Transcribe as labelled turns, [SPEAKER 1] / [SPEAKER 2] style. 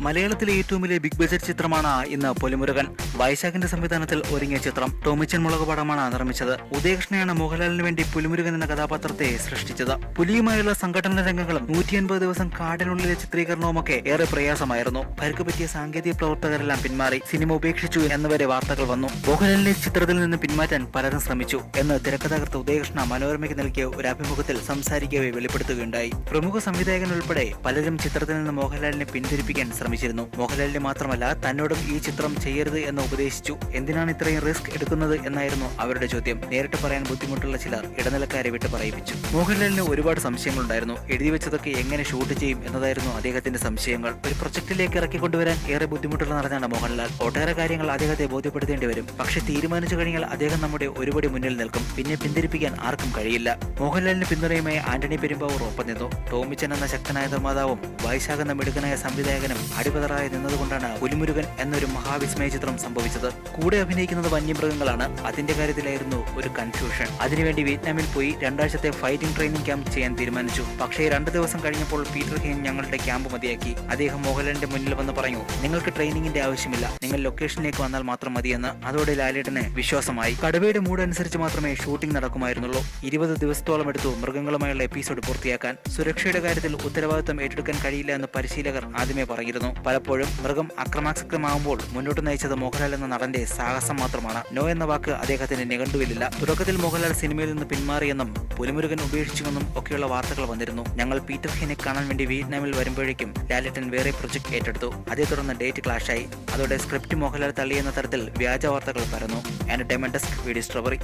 [SPEAKER 1] മലയാളത്തിലെ ഏറ്റവും വലിയ ബിഗ് ബജറ്റ് ചിത്രമാണ് ഇന്ന് പൊലിമുരുകൻ. വൈശാഖിന്റെ സംവിധാനത്തിൽ ഒരുങ്ങിയ ചിത്രം ടോമിച്ചൻ മുളക് പടമാണ് നിർമ്മിച്ചത്. ഉദയകൃഷ്ണയാണ് മോഹൻലാലിന് വേണ്ടി പുലിമുരുകൻ എന്ന കഥാപാത്രത്തെ സൃഷ്ടിച്ചത്. പുലിയുമായുള്ള സംഘടന രംഗങ്ങളും നൂറ്റി അൻപത് ദിവസം കാടിനുള്ളിലെ ചിത്രീകരണവുമൊക്കെ ഏറെ പ്രയാസമായിരുന്നു. പരിക്ക് പറ്റിയ സാങ്കേതിക പ്രവർത്തകരെല്ലാം പിന്മാറി സിനിമ ഉപേക്ഷിച്ചു എന്നുവരെ വാർത്തകൾ വന്നു. മോഹൻലാലിനെ ചിത്രത്തിൽ നിന്ന് പിന്മാറ്റാൻ പലരും ശ്രമിച്ചു എന്ന് തിരക്കഥാകൃത്ത് ഉദയകൃഷ്ണ മനോരമയ്ക്ക് നൽകിയ ഒരു അഭിമുഖത്തിൽ സംസാരിക്കവേ വെളിപ്പെടുത്തുകയുണ്ടായി. പ്രമുഖ സംവിധായകൻ ഉൾപ്പെടെ പലരും ചിത്രത്തിൽ നിന്ന് മോഹൻലാലിനെ പിന്തിരിപ്പിക്കാൻ ശ്രമിച്ചിരുന്നു. മോഹൻലാലിനെ മാത്രമല്ല തന്നോടും ഈ ചിത്രം ചെയ്യരുത് എന്ന് ഉപദേശിച്ചു. എന്തിനാണ് ഇത്രയും റിസ്ക് എടുക്കുന്നത് എന്നായിരുന്നു അവരുടെ ചോദ്യം. നേരിട്ട് പറയാൻ ബുദ്ധിമുട്ടുള്ള ചിലർ ഇടനിലക്കാരെ വിട്ട് പറയിപ്പിച്ചു. മോഹൻലാലിന് ഒരുപാട് സംശയങ്ങളുണ്ടായിരുന്നു. എഴുതി വെച്ചതൊക്കെ എങ്ങനെ ഷൂട്ട് ചെയ്യും എന്നതായിരുന്നു അദ്ദേഹത്തിന്റെ സംശയങ്ങൾ. ഒരു പ്രൊജക്ടിലേക്ക് ഇറക്കിക്കൊണ്ടുവരാൻ ഏറെ ബുദ്ധിമുട്ടുള്ള നടനാണ് മോഹൻലാൽ. ഒട്ടേറെ കാര്യങ്ങൾ അദ്ദേഹത്തെ ബോധ്യപ്പെടുത്തേണ്ടി വരും. പക്ഷെ തീരുമാനിച്ചു കഴിഞ്ഞാൽ അദ്ദേഹം നമ്മുടെ ഒരുപടി മുന്നിൽ നിൽക്കും. പിന്നെ പിന്തിരിപ്പിക്കാൻ ആർക്കും കഴിയില്ല. മോഹൻലാലിന് പിന്തുണയുമായി ആന്റണി പെരുമ്പാവൂർ ഒപ്പം നിന്നു. ടോമിച്ചൻ എന്ന ശക്തനായ നിർമ്മാതാവും വൈശാഖ് എന്ന മിടുക്കനായ സംവിധായകനും അടിപതറായി നിന്നതുകൊണ്ടാണ് പുലിമുരുകൻ എന്നൊരു മഹാവിസ്മയ ചിത്രം സംഭവിച്ചത്. കൂടെ അഭിനയിക്കുന്നത് വന്യമൃഗങ്ങളാണ്. അതിന്റെ കാര്യത്തിലായിരുന്നു ഒരു കൺഫ്യൂഷൻ അതിനുവേണ്ടി വിയറ്റ്നാമിൽ പോയി രണ്ടാഴ്ചത്തെ ഫൈറ്റിംഗ് ട്രെയിനിങ് ക്യാമ്പ് ചെയ്യാൻ തീരുമാനിച്ചു. പക്ഷേ രണ്ട് ദിവസം കഴിഞ്ഞപ്പോൾ പീറ്റർ ഹെയിൻ ഞങ്ങളുടെ ക്യാമ്പ് മതിയാക്കി. അദ്ദേഹം മോഹൻലാലിന്റെ മുന്നിൽ വന്ന് പറഞ്ഞു നിങ്ങൾക്ക് ട്രെയിനിങ്ങിന്റെ ആവശ്യമില്ല. നിങ്ങൾ ലൊക്കേഷനിലേക്ക് വന്നാൽ മാത്രം മതിയെന്ന്. അതോടെ ലാലേട്ടന് വിശ്വാസമായി. കടുവയുടെ മൂഡ് അനുസരിച്ച് മാത്രമേ ഷൂട്ടിംഗ് നടക്കുമായിരുന്നുള്ളൂ. ഇരുപത് ദിവസത്തോളം എടുത്തു മൃഗങ്ങളുമായുള്ള എപ്പിസോഡ് പൂർത്തിയാക്കാൻ. സുരക്ഷയുടെ കാര്യത്തിൽ ഉത്തരവാദിത്തം ഏറ്റെടുക്കാൻ കഴിയില്ല എന്ന് പരിശീലകർ ആദ്യമേ പറഞ്ഞിരുന്നു പലപ്പോഴും മൃഗം അക്രമാസക്തമാകുമ്പോൾ മുന്നോട്ട് നയിച്ചത് മോഹൻലാൽ എന്ന നടന്റെ സാഹസം മാത്രമാണ്. നോ എന്ന വാക്ക് അദ്ദേഹത്തിന് നിഘണ്ടുവിലില്ല. തുടക്കത്തിൽ മോഹൻലാൽ സിനിമയിൽ നിന്ന് പിന്മാറിയെന്നും പുലിമുരുകൻ ഉപേക്ഷിച്ചുവെന്നും ഒക്കെയുള്ള വാർത്തകൾ വന്നിരുന്നു. ഞങ്ങൾ പീറ്റർ ഹീനെ കാണാൻ വേണ്ടി വിയറ്റ്നാമിൽ വരുമ്പോഴേക്കും ലാലിട്ടൻ വേറെ പ്രൊജക്ട് ഏറ്റെടുത്തു. അതേ തുടർന്ന് ഡേറ്റ് ക്ലാഷായി. അതോടെ സ്ക്രിപ്റ്റ് മോഹൻലാൽ തള്ളിയെന്ന തരത്തിൽ വ്യാജ വാർത്തകൾ പരന്നു. Entertainment desk video strawberry